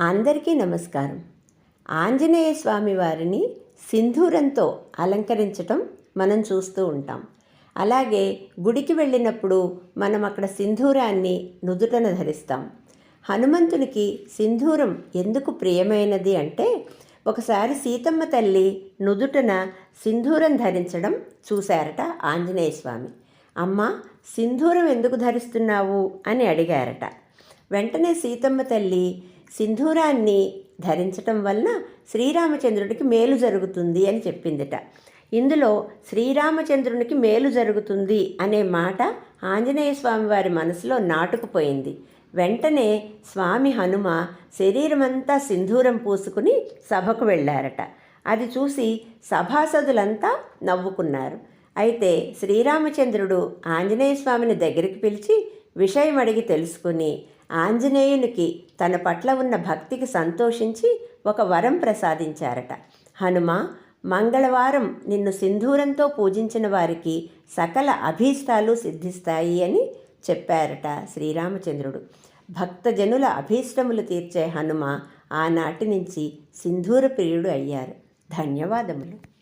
అందరికీ నమస్కారం. ఆంజనేయ స్వామి వారిని సింధూరంతో అలంకరించటం మనం చూస్తూ ఉంటాం. అలాగే గుడికి వెళ్ళినప్పుడు మనం అక్కడ సింధూరాన్ని నుదుటన ధరిస్తాం. హనుమంతునికి సింధూరం ఎందుకు ప్రియమైనది అంటే ఒకసారి సీతమ్మ తల్లి నుదుటన సింధూరం ధరించడం చూశారట ఆంజనేయ స్వామి. అమ్మ సింధూరం ఎందుకు ధరిస్తున్నావు అని అడిగారట. వెంటనే సీతమ్మ తల్లి సింధూరాన్ని ధరించటం వలన శ్రీరామచంద్రుడికి మేలు జరుగుతుంది అని చెప్పిందిట. ఇందులో శ్రీరామచంద్రునికి మేలు జరుగుతుంది అనే మాట ఆంజనేయ స్వామి వారి మనసులో నాటుకుపోయింది. వెంటనే స్వామి హనుమ శరీరమంతా సింధూరం పూసుకుని సభకు వెళ్ళారట. అది చూసి సభాసదులంతా నవ్వుకున్నారు. అయితే శ్రీరామచంద్రుడు ఆంజనేయ స్వామిని దగ్గరికి పిలిచి విషయం అడిగి తెలుసుకుని ఆంజనేయునికి తన పట్ల ఉన్న భక్తికి సంతోషించి ఒక వరం ప్రసాదించారట. హనుమ మంగళవారం నిన్ను సింధూరంతో పూజించిన వారికి సకల అభీష్టాలు సిద్ధిస్తాయి అని చెప్పారట శ్రీరామచంద్రుడు. భక్తజనుల అభీష్టములు తీర్చే హనుమ ఆనాటి నుంచి సింధూర ప్రియుడు అయ్యారు. ధన్యవాదములు.